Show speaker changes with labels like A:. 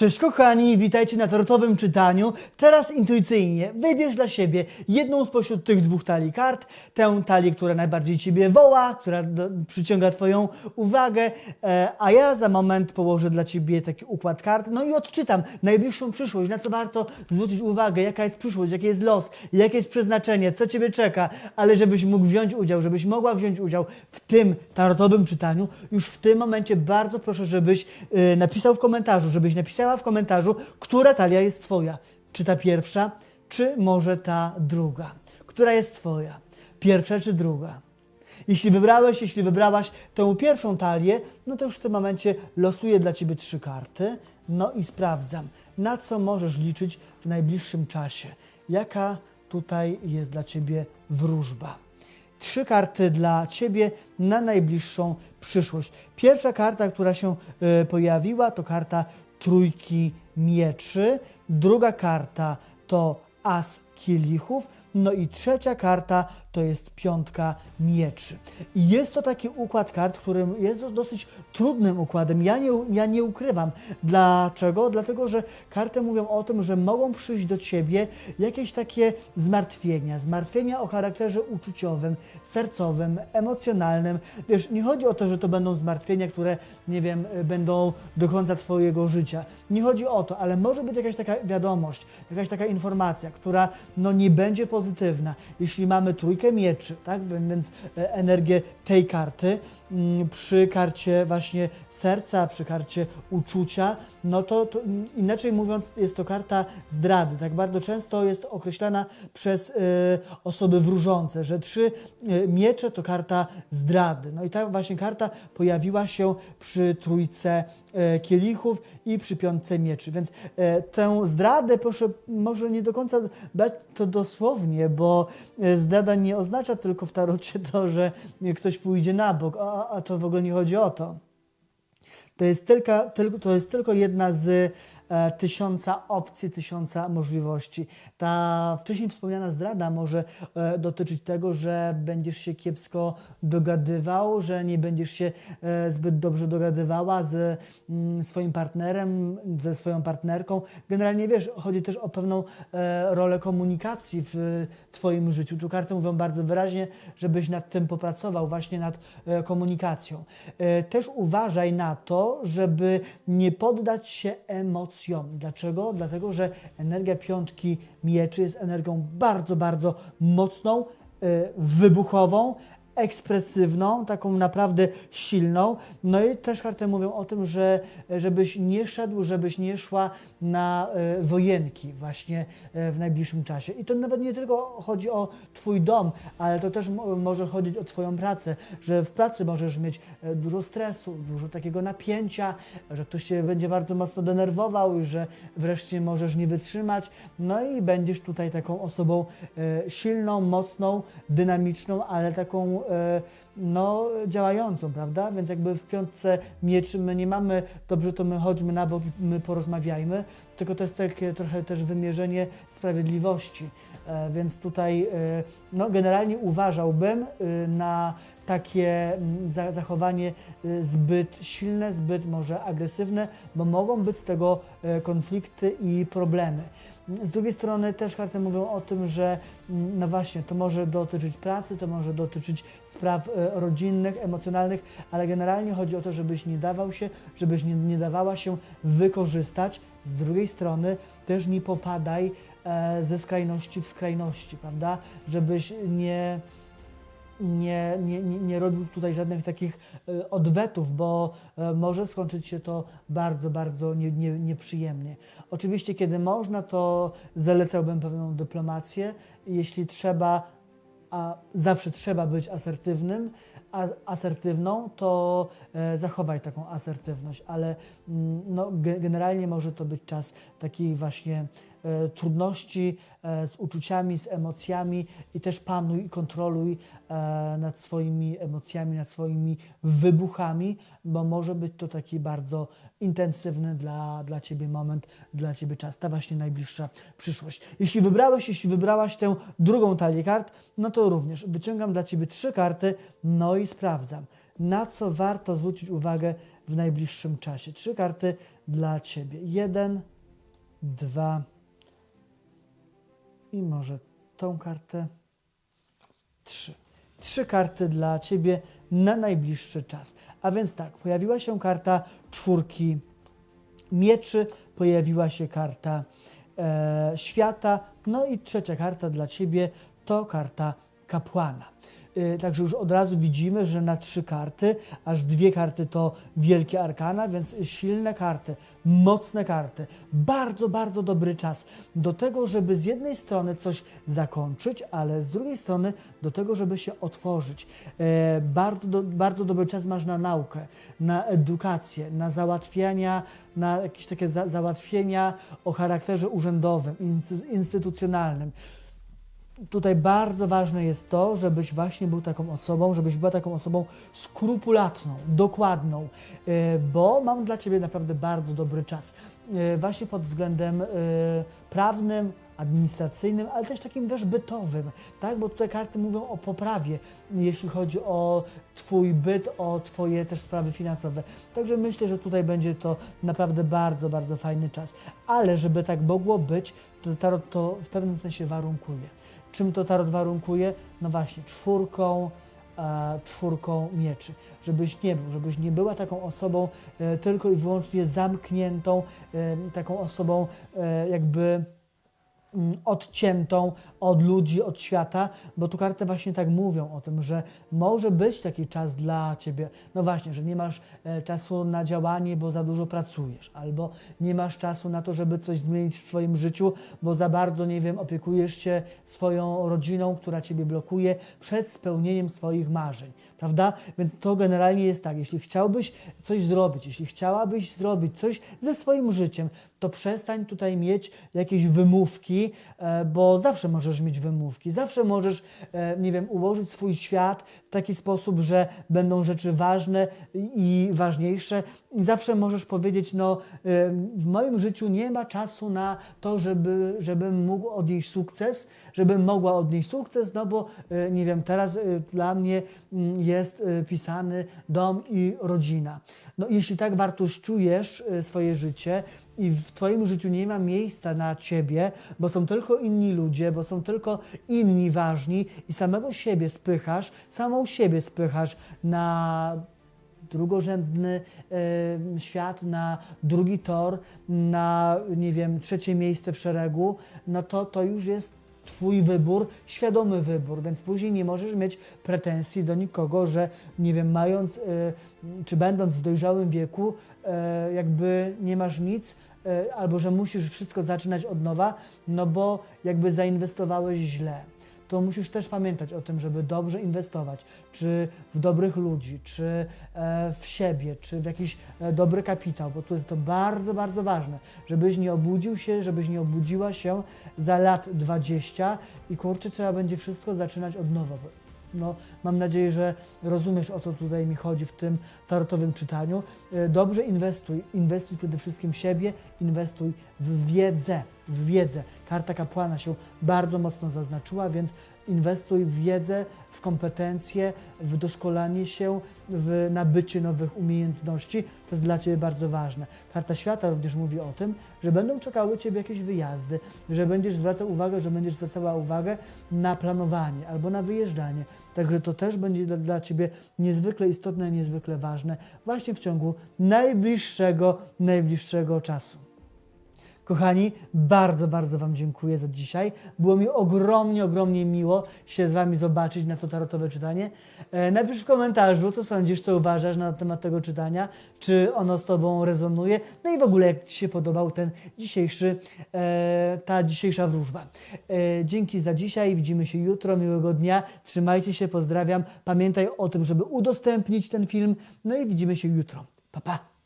A: Cześć kochani, witajcie na tortowym czytaniu. Teraz intuicyjnie wybierz dla siebie jedną spośród tych dwóch talii kart, tę talię, która najbardziej Ciebie woła, która do, przyciąga Twoją uwagę, e, a ja za moment położę dla Ciebie taki układ kart, no i odczytam najbliższą przyszłość, na co warto zwrócić uwagę, jaka jest przyszłość, jaki jest los, jakie jest przeznaczenie, co Ciebie czeka, ale żebyś mógł wziąć udział, żebyś mogła wziąć udział w tym tarotowym czytaniu, już w tym momencie bardzo proszę, żebyś e, napisał w komentarzu, żebyś napisała w komentarzu, która talia jest Twoja. Czy ta pierwsza, czy może ta druga? Która jest Twoja? Pierwsza czy druga? Jeśli wybrałeś, jeśli wybrałaś tę pierwszą talię, no to już w tym momencie losuję dla Ciebie trzy karty, no i sprawdzam, na co możesz liczyć w najbliższym czasie. Jaka tutaj jest dla Ciebie wróżba? Trzy karty dla Ciebie na najbliższą przyszłość. Pierwsza karta, która się y, pojawiła, to karta trójki mieczy. Druga karta to as kielichów. No i trzecia karta to jest piątka mieczy. I jest to taki układ kart, który jest do- dosyć trudnym układem. Ja nie, ja nie ukrywam. Dlaczego? Dlatego, że karty mówią o tym, że mogą przyjść do ciebie jakieś takie zmartwienia. Zmartwienia o charakterze uczuciowym, sercowym, emocjonalnym. Wiesz, nie chodzi o to, że to będą zmartwienia, które, nie wiem, y, będą do końca twojego życia. Nie chodzi o to, ale może być jakaś taka wiadomość, jakaś taka informacja, która no nie będzie pozytywna. Jeśli mamy trójkę mieczy, tak, więc e, energię tej karty, mm, przy karcie właśnie serca, przy karcie uczucia, no to, to inaczej mówiąc jest to karta zdrady. Tak bardzo często jest określana przez e, osoby wróżące, że trzy e, miecze to karta zdrady. No i ta właśnie karta pojawiła się przy trójce e, kielichów i przy piątce mieczy. Więc e, tę zdradę proszę może nie do końca brać to dosłownie, bo zdrada nie oznacza tylko w tarocie to, że ktoś pójdzie na bok, a, a to w ogóle nie chodzi o to. To jest tylko, to jest tylko jedna z tysiąca opcji, tysiąca możliwości. Ta wcześniej wspomniana zdrada może e, dotyczyć tego, że będziesz się kiepsko dogadywał, że nie będziesz się e, zbyt dobrze dogadywała z mm, swoim partnerem, ze swoją partnerką. Generalnie wiesz, chodzi też o pewną e, rolę komunikacji w Twoim życiu. Tu karty mówią bardzo wyraźnie, żebyś nad tym popracował, właśnie nad e, komunikacją. E, Też uważaj na to, żeby nie poddać się emocjom. Dlaczego? Dlatego, że energia piątki mieczy jest energią bardzo, bardzo mocną, e, wybuchową, ekspresywną, taką naprawdę silną. No i też karty mówią o tym, że żebyś nie szedł, żebyś nie szła na e, wojenki właśnie e, w najbliższym czasie. I to nawet nie tylko chodzi o Twój dom, ale to też mo- może chodzić o Twoją pracę, że w pracy możesz mieć e, dużo stresu, dużo takiego napięcia, że ktoś Cię będzie bardzo mocno denerwował i że wreszcie możesz nie wytrzymać. No i będziesz tutaj taką osobą silną, mocną, dynamiczną, ale taką e, no, działającą, prawda? Więc jakby w piątce mieczy my nie mamy dobrze, to my chodźmy na bok i my porozmawiajmy, tylko to jest takie trochę też wymierzenie sprawiedliwości. E, Więc tutaj e, no, generalnie uważałbym na takie za- zachowanie zbyt silne, zbyt może agresywne, bo mogą być z tego konflikty i problemy. Z drugiej strony też karty mówią o tym, że mm, no właśnie, to może dotyczyć pracy, to może dotyczyć spraw e, rodzinnych, emocjonalnych, ale generalnie chodzi o to, żebyś nie dawał się, żebyś nie, nie dawała się wykorzystać. Z drugiej strony też nie popadaj e, ze skrajności w skrajności, prawda? Żebyś nie nie, nie, nie, robił tutaj żadnych takich e, odwetów, bo e, może skończyć się to bardzo, bardzo nie, nie, nieprzyjemnie. Oczywiście, kiedy można, to zalecałbym pewną dyplomację. Jeśli trzeba, a zawsze trzeba być asertywnym, asertywną, to e, zachowaj taką asertywność, ale mm, no, ge, generalnie może to być czas takiej właśnie e, trudności e, z uczuciami, z emocjami i też panuj i kontroluj nad swoimi emocjami, nad swoimi wybuchami, bo może być to taki bardzo intensywny dla, dla Ciebie moment, dla Ciebie czas, ta właśnie najbliższa przyszłość. Jeśli wybrałeś, jeśli wybrałaś tę drugą talię kart, no to również wyciągam dla Ciebie trzy karty, no i sprawdzam, na co warto zwrócić uwagę w najbliższym czasie. Trzy karty dla Ciebie. Jeden, dwa i może tą kartę. Trzy. Trzy karty dla Ciebie na najbliższy czas. A więc tak, pojawiła się karta czwórki mieczy, pojawiła się karta e, świata, no i trzecia karta dla Ciebie to karta kapłana. Y, Także już od razu widzimy, że na trzy karty, aż dwie karty to wielkie arkana, więc silne karty, mocne karty. Bardzo, bardzo dobry czas do tego, żeby z jednej strony coś zakończyć, ale z drugiej strony do tego, żeby się otworzyć. E, Bardzo, bardzo dobry czas masz na naukę, na edukację, na załatwiania, na jakieś takie za, załatwienia o charakterze urzędowym, instytu- instytucjonalnym tutaj bardzo ważne jest to, żebyś właśnie był taką osobą, żebyś była taką osobą skrupulatną, dokładną, e, bo mam dla Ciebie naprawdę bardzo dobry czas. E, Właśnie pod względem e, prawnym, administracyjnym, ale też takim też bytowym, tak? Bo tutaj karty mówią o poprawie, jeśli chodzi o Twój byt, o Twoje też sprawy finansowe. Także myślę, że tutaj będzie to naprawdę bardzo, bardzo fajny czas. Ale żeby tak mogło być, to tarot to w pewnym sensie warunkuje. Czym to tarot warunkuje? No właśnie, czwórką, e, czwórką mieczy. Żebyś nie był, żebyś nie była taką osobą e, tylko i wyłącznie zamkniętą, e, taką osobą jakby odciętą od ludzi, od świata, bo tu karty właśnie tak mówią o tym, że może być taki czas dla ciebie. No właśnie, że nie masz e, czasu na działanie, bo za dużo pracujesz, albo nie masz czasu na to, żeby coś zmienić w swoim życiu, bo za bardzo, nie wiem, opiekujesz się swoją rodziną, która ciebie blokuje przed spełnieniem swoich marzeń, prawda? Więc to generalnie jest tak, jeśli chciałbyś coś zrobić, jeśli chciałabyś zrobić coś ze swoim życiem, to przestań tutaj mieć jakieś wymówki, e, bo zawsze możesz mieć wymówki, zawsze możesz, e, nie wiem, ułożyć swój świat w taki sposób, że będą rzeczy ważne i ważniejsze i zawsze możesz powiedzieć, no e, w moim życiu nie ma czasu na to, żeby, żebym mógł odnieść sukces, żebym mogła odnieść sukces, no bo nie wiem, teraz dla mnie mm, jest pisany dom i rodzina. No jeśli tak wartościujesz swoje życie i w Twoim życiu nie ma miejsca na Ciebie, bo są tylko inni ludzie, bo są tylko inni ważni i samego siebie spychasz, samą siebie spychasz na drugorzędny e, świat, na drugi tor, na, nie wiem, trzecie miejsce w szeregu, no to to już jest Twój wybór, świadomy wybór, więc później nie możesz mieć pretensji do nikogo, że nie wiem, mając e, czy będąc w dojrzałym wieku, e, jakby nie masz nic, e, albo że musisz wszystko zaczynać od nowa, no bo jakby zainwestowałeś źle to musisz też pamiętać o tym, żeby dobrze inwestować, czy w dobrych ludzi, czy e, w siebie, czy w jakiś e, dobry kapitał, bo tu jest to bardzo, bardzo ważne, żebyś nie obudził się, żebyś nie obudziła się za lat 20 i kurczę, trzeba będzie wszystko zaczynać od nowa. No, mam nadzieję, że rozumiesz, o co tutaj mi chodzi w tym tarotowym czytaniu. E, Dobrze inwestuj. Inwestuj przede wszystkim w siebie, inwestuj w wiedzę. W wiedzę. Karta kapłana się bardzo mocno zaznaczyła, więc inwestuj w wiedzę, w kompetencje, w doszkolanie się, w nabycie nowych umiejętności. To jest dla Ciebie bardzo ważne. Karta świata również mówi o tym, że będą czekały Ciebie jakieś wyjazdy, że będziesz zwracał uwagę, że będziesz zwracała uwagę na planowanie albo na wyjeżdżanie. Także to też będzie dla, dla Ciebie niezwykle istotne, niezwykle ważne właśnie w ciągu najbliższego, najbliższego czasu. Kochani, bardzo, bardzo Wam dziękuję za dzisiaj. Było mi ogromnie, ogromnie miło się z Wami zobaczyć na to tarotowe czytanie. E, napisz w komentarzu, co sądzisz, co uważasz na temat tego czytania, czy ono z Tobą rezonuje, no i w ogóle jak Ci się podobał ten dzisiejszy, e, ta dzisiejsza wróżba. E, dzięki za dzisiaj, widzimy się jutro, miłego dnia, trzymajcie się, pozdrawiam. Pamiętaj o tym, żeby udostępnić ten film, no i widzimy się jutro. Pa, pa!